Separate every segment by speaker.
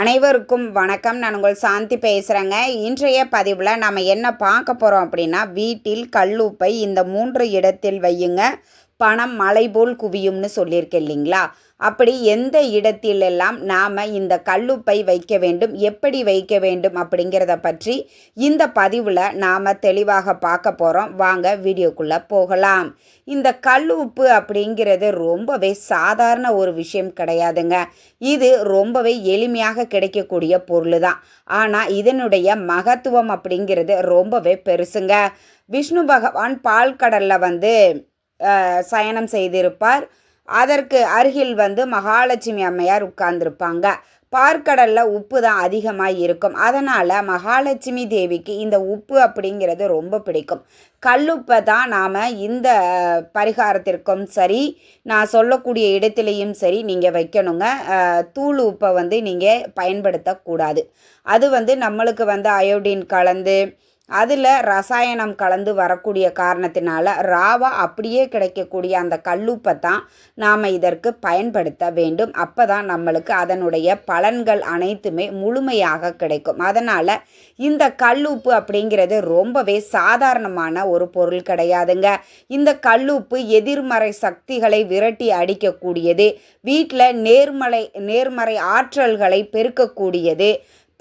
Speaker 1: அனைவருக்கும் வணக்கம். நான் உங்கள் சாந்தி பேசுகிறேங்க இன்றைய பதிவில் நம்ம என்ன பார்க்க போகிறோம் அப்படின்னா வீட்டில் கல்லுப்பை இந்த மூன்று இடத்தில் வையுங்க. பணம் மலை போல் குவியும்னு சொல்லியிருக்கேன் இல்லைங்களா? அப்படி எந்த இடத்திலெல்லாம் நாம் இந்த கல்லுப்பை வைக்க வேண்டும் எப்படி வைக்க வேண்டும் அப்படிங்கிறத பற்றி இந்த பதிவில் நாம் தெளிவாக பார்க்க போகிறோம் வாங்க வீடியோக்குள்ளே போகலாம். இந்த கல் உப்பு அப்படிங்கிறது ரொம்பவே சாதாரண ஒரு விஷயம் கிடையாதுங்க. இது ரொம்பவே எளிமையாக கிடைக்கக்கூடிய பொருள் தான் ஆனால் இதனுடைய மகத்துவம் அப்படிங்கிறது ரொம்பவே பெருசுங்க. விஷ்ணு பகவான் பால்கடலில் வந்து சயனம் செய்திருப்பார். அதற்கு அருகில் வந்து மகாலட்சுமி அம்மையார் உட்கார்ந்துருப்பாங்க. பார்க்கடலில் உப்பு தான் அதிகமாக இருக்கும். அதனால் மகாலட்சுமி தேவிக்கு இந்த உப்பு அப்படிங்கிறது ரொம்ப பிடிக்கும். கல்லுப்பை தான் நாம் இந்த பரிகாரத்திற்கும் சரி நான் சொல்லக்கூடிய இடத்துலையும் சரி நீங்கள் வைக்கணுங்க. தூள் உப்பை வந்து நீங்கள் பயன்படுத்தக்கூடாது. அது வந்து நம்மளுக்கு வந்து அயோடின் கலந்து அதில் ரசாயனம் கலந்து வரக்கூடிய காரணத்தினால ராவா அப்படியே கிடைக்கக்கூடிய அந்த கல்லுப்பை தான் நாம் இதற்கு பயன்படுத்த வேண்டும். அப்போ தான் நம்மளுக்கு அதனுடைய பலன்கள் அனைத்துமே முழுமையாக கிடைக்கும். அதனால் இந்த கல்லுப்பு அப்படிங்கிறது ரொம்பவே சாதாரணமான ஒரு பொருள் கிடையாதுங்க. இந்த கல்லுப்பு எதிர்மறை சக்திகளை விரட்டி அடிக்கக்கூடியது வீட்டில் நேர்மறை நேர்மறை ஆற்றல்களை பெருக்கக்கூடியது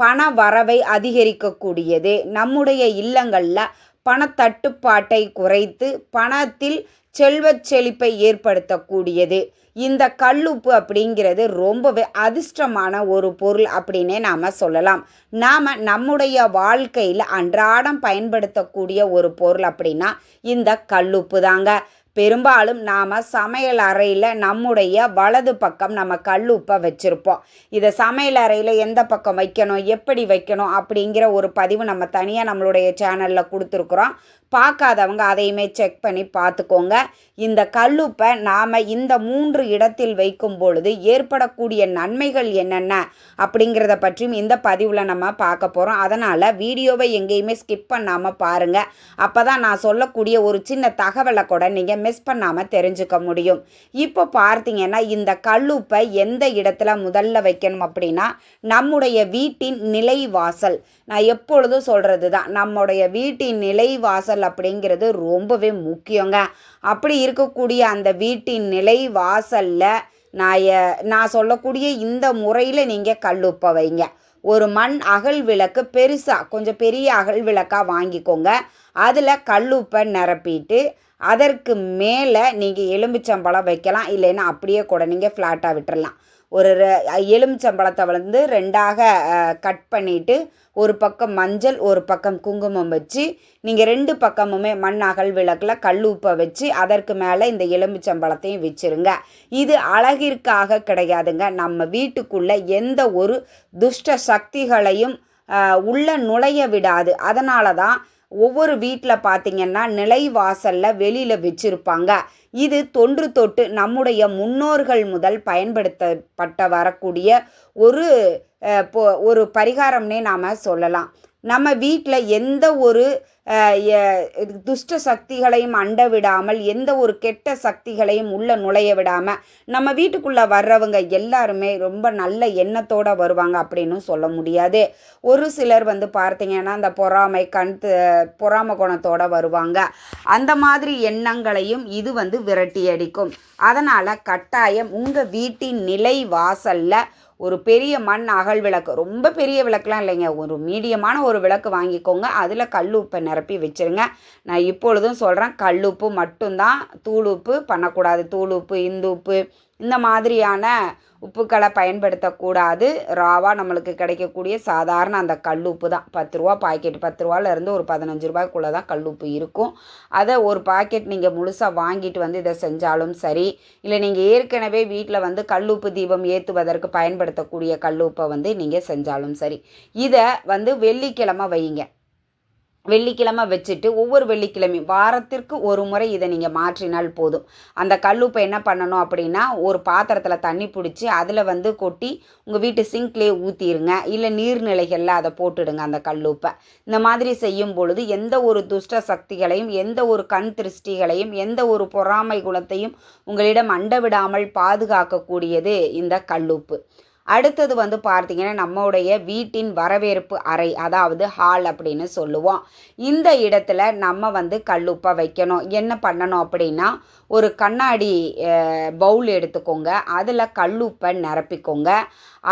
Speaker 1: பண வரவை அதிகரிக்கக்கூடியது. நம்முடைய இல்லங்களில் பணத்தட்டுப்பாட்டை குறைத்து பணத்தில் செல்வச் செழிப்பை ஏற்படுத்தக்கூடியது. இந்த கல்லுப்பு அப்படிங்கிறது ரொம்பவே அதிர்ஷ்டமான ஒரு பொருள் அப்படின்னே நாம் சொல்லலாம். நாம் நம்முடைய வாழ்க்கையில் அன்றாடம் பயன்படுத்தக்கூடிய ஒரு பொருள் அப்படின்னா இந்த கல்லுப்பு தாங்க. பெரும்பாலும் நாம் சமையல் அறையில் நம்முடைய வலது பக்கம் நம்ம கல்லுப்பை வச்சுருப்போம். இதை சமையல் அறையில் எந்த பக்கம் வைக்கணும் எப்படி வைக்கணும் அப்படிங்கிற ஒரு பதிவு நம்ம தனியாக நம்மளுடைய சேனலில் கொடுத்துருக்குறோம். பார்க்காதவங்க அதையுமே செக் பண்ணி பார்த்துக்கோங்க. இந்த கல்லுப்பை நாம் இந்த மூன்று இடத்தில் வைக்கும் பொழுது ஏற்படக்கூடிய நன்மைகள் என்னென்ன அப்படிங்கிறத பற்றியும் இந்த பதிவில் நம்ம பார்க்க போகிறோம் அதனால் வீடியோவை எங்கேயுமே ஸ்கிப் பண்ணாமல் பாருங்கள் அப்போ தான் நான் சொல்லக்கூடிய ஒரு சின்ன தகவலை கூட நீங்கள் மிஸ் பண்ணாமல் தெரிஞ்சுக்க முடியும். இப்போ பார்த்தீங்கன்னா இந்த கல்லுப்பை எந்த இடத்துல முதல்ல வைக்கணும் அப்படின்னா நம்முடைய வீட்டின் நிலைவாசல். நான் எப்பொழுதும் சொல்கிறது தான் நம்முடைய வீட்டின் நிலைவாசல் அப்படிங்கிறது ரொம்பவே முக்கியங்க. அப்படி இருக்கக்கூடிய அந்த வீட்டின் நிலைவாசலில் நான் நான் சொல்லக்கூடிய இந்த முறையில் நீங்கள் கல்லுப்பை வைங்க. ஒரு மண் அகல் விளக்கு பெருசாக கொஞ்சம் பெரிய அகல் விளக்காக வாங்கிக்கோங்க. அதில் கல்லுப்பை நிரப்பிட்டு அதற்கு மேலே நீங்கள் எலும்பிச்சம்பழம் வைக்கலாம். இல்லைன்னா அப்படியே கூட நீங்கள் ஃப்ளாட்டாக விட்டுறலாம். ஒரு ரெ- எலுமிச்சம்பழத்தை வந்து ரெண்டாக கட் பண்ணிவிட்டு ஒரு பக்கம் மஞ்சள் ஒரு பக்கம் குங்குமம் வச்சு நீங்கள் ரெண்டு பக்கமுமே மண் அகல் விளக்கில் கல் உப்பை வச்சு அதற்கு மேலே இந்த எலுமிச்சம்பழத்தையும் வச்சுருங்க. இது அழகிற்காக கிடையாதுங்க. நம்ம வீட்டுக்குள்ளே எந்த ஒரு துஷ்ட சக்திகளையும் உள்ள நுழைய விடாது. அதனால தான் ஒவ்வொரு வீட்டில் பார்த்தீங்கன்னா நிலைவாசலில் வெளியில் வச்சுருப்பாங்க. இது தொன்று தொட்டு நம்முடைய முன்னோர்கள் முதல் பயன்படுத்தப்பட்ட வரக்கூடிய ஒரு பொ- ஒரு பரிகாரம்னே நாம் சொல்லலாம். நம்ம வீட்டில் எந்த ஒரு துஷ்ட சக்திகளையும் அண்ட விடாமல் எந்த ஒரு கெட்ட சக்திகளையும் உள்ள நுழைய விடாமல் நம்ம வீட்டுக்குள்ளே வர்றவங்க எல்லாருமே ரொம்ப நல்ல எண்ணத்தோட வருவாங்க அப்படின்னு சொல்ல முடியாது. ஒரு சிலர் வந்து பார்த்தீங்கன்னா அந்த பொறாமை கண் பொறாம பொறாமை குணத்தோட வருவாங்க. அந்த மாதிரி எண்ணங்களையும் இது வந்து விரட்டி அடிக்கும். அதனால் கட்டாயம் உங்கள் வீட்டின் நிலை வாசலில் ஒரு பெரிய மண் அகல் விளக்கு ரொம்ப பெரிய விளக்குலாம் இல்லைங்க. ஒரு மீடியமான ஒரு விளக்கு வாங்கிக்கோங்க. அதில் கல் கல்லுப்பை நிரப்பி வச்சிருங்க. நான் இப்பொழுதும் சொல்கிறேன் கல்லுப்பு மட்டும்தான் தூளுப்பு பண்ணக்கூடாது. தூளுப்பு இந்து உப்பு இந்த மாதிரியான உப்புக்களை பயன்படுத்தக்கூடாது. ராவா நம்மளுக்கு கிடைக்கக்கூடிய சாதாரண அந்த கல்லுப்பு தான். பத்து ரூபா பாக்கெட் பத்து ரூபாலேருந்து ஒரு பதினஞ்சு ரூபாய்க்குள்ளே தான் கல்லுப்பு இருக்கும். அதை ஒரு பாக்கெட் நீங்கள் முழுசாக வாங்கிட்டு வந்து இதை செஞ்சாலும் சரி இல்லை நீங்கள் ஏற்கனவே வீட்டில் வந்து கல்லுப்பு தீபம் ஏற்றுவதற்கு பயன்படுத்தக்கூடிய கல்லுப்பை வந்து நீங்கள் செஞ்சாலும் சரி இதை வந்து வெள்ளிக்கிழமை வையுங்க. வெள்ளிக்கிழமை வச்சுட்டு ஒவ்வொரு வெள்ளிக்கிழமையும் வாரத்திற்கு ஒரு முறை இதை நீங்கள் மாற்றினால் போதும். அந்த கல்லுப்பை என்ன பண்ணணும் அப்படின்னா ஒரு பாத்திரத்தில் தண்ணி பிடிச்சி அதில் வந்து கொட்டி உங்கள் வீட்டு சிங்க்லேயே ஊற்றிடுங்க இல்லை நீர்நிலைகளில் அதை போட்டுடுங்க அந்த கல்லுப்பை. இந்த மாதிரி செய்யும் பொழுது எந்த ஒரு துஷ்ட சக்திகளையும் எந்த ஒரு கண் திருஷ்டிகளையும் எந்த ஒரு பொறாமை குணத்தையும் உங்களிடம் அண்ட விடாமல் பாதுகாக்கக்கூடியது இந்த கல்லுப்பு. அடுத்தது வந்து பார்த்தீங்கன்னா நம்முடைய வீட்டின் வரவேற்பு அறை அதாவது ஹால் அப்படின்னு சொல்லுவோம். இந்த இடத்துல நம்ம வந்து கல்லுப்பை வைக்கணும். என்ன பண்ணணும் அப்படின்னா ஒரு கண்ணாடி பவுல் எடுத்துக்கோங்க. அதில் கல்லுப்பை நிரப்பிக்கோங்க.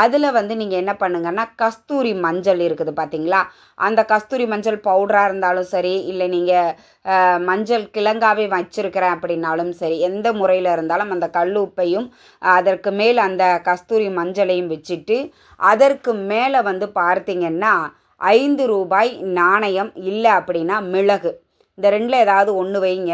Speaker 1: அதில் வந்து நீங்கள் என்ன பண்ணுங்கன்னா கஸ்தூரி மஞ்சள் இருக்குது பார்த்தீங்களா அந்த கஸ்தூரி மஞ்சள் பவுடராக இருந்தாலும் சரி இல்லை நீங்கள் மஞ்சள் கிழங்காவே வச்சுருக்கிறேன் அப்படின்னாலும் சரி எந்த முறையில் இருந்தாலும் அந்த கல் உப்பையும் அதற்கு மேல் அந்த கஸ்தூரி மஞ்சளையும் வச்சுட்டு அதற்கு மேலே வந்து பார்த்தீங்கன்னா ஐந்து ரூபாய் நாணயம் இல்லை அப்படின்னா மிளகு. இந்த ரெண்டில் ஏதாவது ஒன்று வைங்க.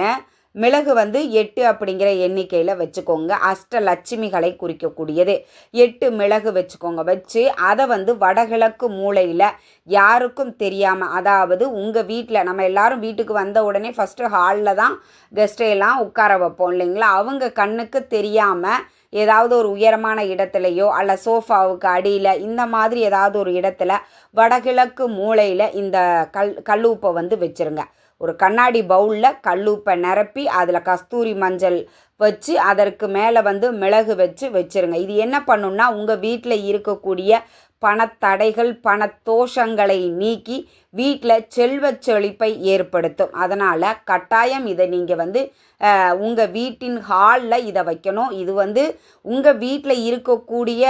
Speaker 1: மிளகு வந்து எட்டு அப்படிங்கிற எண்ணிக்கையில் வச்சுக்கோங்க. அஷ்டலட்சுமிகளை குறிக்கக்கூடியது. எட்டு மிளகு வச்சுக்கோங்க. வச்சு அதை வந்து வடகிழக்கு மூலையில் யாருக்கும் தெரியாமல் அதாவது உங்கள் வீட்டில் நம்ம எல்லாரும் வீட்டுக்கு வந்த உடனே ஃபஸ்ட்டு ஹாலில் தான் கெஸ்டையெல்லாம் உட்கார வைப்போம் இல்லைங்களா? அவங்க கண்ணுக்கு தெரியாமல் ஏதாவது ஒரு உயரமான இடத்துலையோ அல்ல சோஃபாவுக்கு அடியில் இந்த மாதிரி ஏதாவது ஒரு இடத்துல வடகிழக்கு மூலையில் இந்த கல் கல்லூப்பை வந்து வச்சுருங்க. ஒரு கண்ணாடி பவுலில் கல்லுப்பை நிரப்பி அதில் கஸ்தூரி மஞ்சள் வச்சு அதற்கு மேலே வந்து மிளகு வச்சு வச்சுருங்க. இது என்ன பண்ணுன்னா உங்கள் வீட்டில் இருக்கக்கூடிய பணத்தடைகள் பணத்தோஷங்களை நீக்கி வீட்டில் செல்வ செழிப்பை ஏற்படுத்தும். அதனால் கட்டாயம் இதை நீங்கள் வந்து உங்கள் வீட்டின் ஹாலில் இதை வைக்கணும். இது வந்து உங்கள் வீட்டில் இருக்கக்கூடிய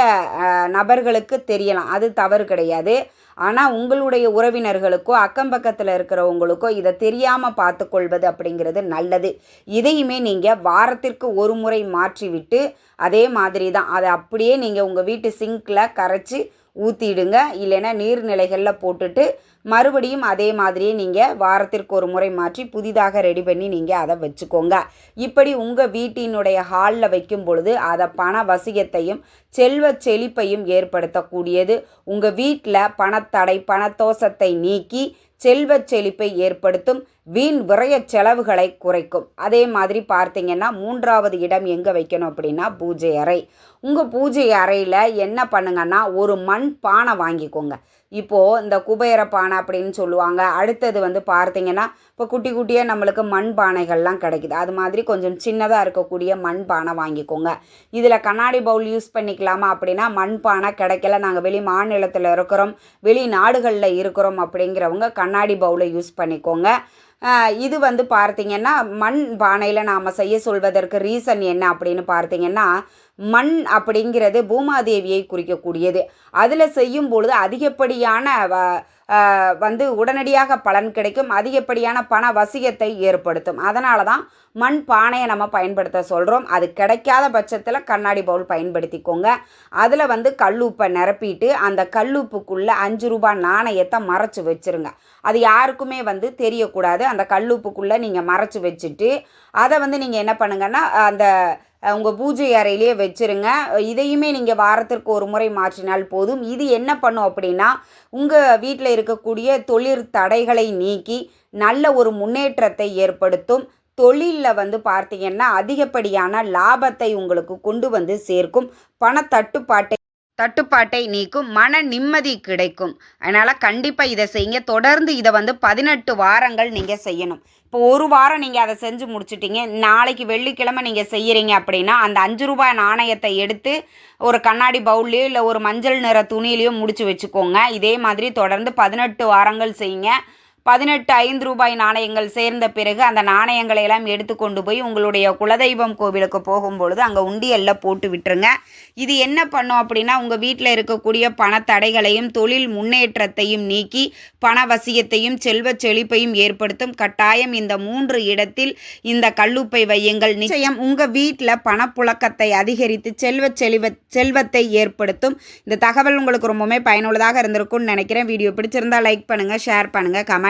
Speaker 1: நபர்களுக்கு தெரியலாம். அது தவறு கிடையாது. ஆனால் உங்களுடைய உறவினர்களுக்கோ அக்கம் பக்கத்தில் இருக்கிறவங்களுக்கோ இதை தெரியாமல் பார்த்துக்கொள்வது அப்படிங்கிறது நல்லது. இதையுமே நீங்கள் வாரத்திற்கு ஒரு முறை மாற்றிவிட்டு அதே மாதிரி தான் அதை அப்படியே நீங்கள் உங்கள் வீட்டு சிங்கில் கரைச்சி ஊற்றிடுங்க இல்லைன்னா நீர்நிலைகளில் போட்டுட்டு மறுபடியும் அதே மாதிரியே நீங்கள் வாரத்திற்கு ஒரு முறை மாற்றி புதிதாக ரெடி பண்ணி நீங்கள் அதை வச்சுக்கோங்க. இப்படி உங்கள் வீட்டினுடைய ஹாலில் வைக்கும் பொழுது அதை பண வசியத்தையும் செல்வ செழிப்பையும் ஏற்படுத்தக்கூடியது. உங்கள் வீட்டில் பணத்தடை பணத்தோஷத்தை நீக்கி செல்வச் செழிப்பை ஏற்படுத்தும் வீண் விரய செலவுகளை குறைக்கும். அதே மாதிரி பார்த்தீங்கன்னா மூன்றாவது இடம் எங்கே வைக்கணும் அப்படின்னா பூஜை அறை. உங்கள் பூஜை அறையில் என்ன பண்ணுங்கன்னா ஒரு மண் பானை வாங்கிக்கோங்க. இப்போது இந்த குபேர பானை அப்படின்னு சொல்லுவாங்க. அடுத்தது வந்து பார்த்தீங்கன்னா இப்போ குட்டி குட்டியாக நம்மளுக்கு மண் பானைகள்லாம் கிடைக்குது. அது மாதிரி கொஞ்சம் சின்னதாக இருக்கக்கூடிய மண் பானை வாங்கிக்கோங்க. இதில் கண்ணாடி பவுல் யூஸ் பண்ணிக்கலாமா அப்படின்னா மண் பானை கிடைக்கல. நாங்கள் வெளி மாநிலத்தில் இருக்கிறோம் வெளிநாடுகளில் இருக்கிறோம் அப்படிங்கிறவங்க கண்ணாடி பவுலை யூஸ் பண்ணிக்கோங்க. இது வந்து பார்த்தீங்கன்னா மண் பானையில் நாம் செய்ய சொல்வதற்கு ரீசன் என்ன அப்படின்னு பார்த்தீங்கன்னா மண் அப்படிங்கிறது பூமாதேவியை குறிக்கக்கூடியது. அதில் செய்யும் பொழுது அதிகப்படியான வந்து உடனடியாக பலன் கிடைக்கும். அதிகப்படியான பண வசியத்தை ஏற்படுத்தும். அதனால தான் மண் பானையை நம்ம பயன்படுத்த சொல்கிறோம் அது கிடைக்காத பட்சத்தில் கண்ணாடி பவுல் பயன்படுத்திக்கோங்க. அதில் வந்து கல்லுப்பை நிரப்பிட்டு அந்த கல்லுப்புக்குள்ளே அஞ்சு ரூபாய் நாணயத்தை மறைச்சி வச்சுருங்க. அது யாருக்குமே வந்து தெரியக்கூடாது. அந்த கல்லுப்புக்குள்ளே நீங்கள் மறைச்சி வச்சுட்டு அதை வந்து நீங்கள் என்ன பண்ணுங்கன்னா அந்த உங்கள் பூஜை அறையிலேயே வச்சுருங்க. இதையுமே நீங்கள் வாரத்திற்கு ஒரு முறை மாற்றினால் போதும். இது என்ன பண்ணும் அப்படின்னா உங்கள் வீட்டில் இருக்கக்கூடிய தொழிற் தடைகளை நீக்கி நல்ல ஒரு முன்னேற்றத்தை ஏற்படுத்தும். தொழிலில் வந்து பார்த்தீங்கன்னா அதிகப்படியான லாபத்தை உங்களுக்கு கொண்டு வந்து சேர்க்கும். பணத்தட்டுப்பாட்டை தட்டுப்பாட்டை நீக்கும் மன நிம்மதி கிடைக்கும். அதனால் கண்டிப்பாக இதை செய்யுங்க. தொடர்ந்து இதை வந்து பதினெட்டு வாரங்கள் நீங்கள் செய்யணும். இப்போ ஒரு வாரம் நீங்கள் அதை செஞ்சு முடிச்சிட்டிங்க. நாளைக்கு வெள்ளிக்கிழமை நீங்கள் செய்கிறீங்க அப்படின்னா அந்த அஞ்சு ரூபாய் நாணயத்தை எடுத்து ஒரு கண்ணாடி பவுல்லையோ இல்லை ஒரு மஞ்சள் நிற துணியிலையோ முடிச்சு வச்சுக்கோங்க. இதே மாதிரி தொடர்ந்து பதினெட்டு வாரங்கள் செய்யுங்க. பதினெட்டு ஐந்து ரூபாய் நாணயங்கள் சேர்ந்த பிறகு அந்த நாணயங்களை எல்லாம் எடுத்து கொண்டு போய் உங்களுடைய குலதெய்வம் கோவிலுக்கு போகும்பொழுது அங்கே உண்டியல்ல போட்டு விட்டுருங்க. இது என்ன பண்ணும் அப்படின்னா உங்கள் வீட்டில் இருக்கக்கூடிய பணத்தடைகளையும் தொழில் முன்னேற்றத்தையும் நீக்கி பண வசியத்தையும் செல்வ செழிப்பையும் ஏற்படுத்தும் கட்டாயம் இந்த மூன்று இடத்தில் இந்த கல்லுப்பை வையுங்கள். நிச்சயம் உங்கள் வீட்டில் பணப்புழக்கத்தை அதிகரித்து செல்வ செழிவ செல்வத்தை ஏற்படுத்தும். இந்த தகவல் உங்களுக்கு ரொம்பவுமே பயனுள்ளதாக இருந்திருக்கும்னு நினைக்கிறேன். வீடியோ பிடிச்சிருந்தா லைக் பண்ணுங்கள் ஷேர் பண்ணுங்கள் கமெண்ட்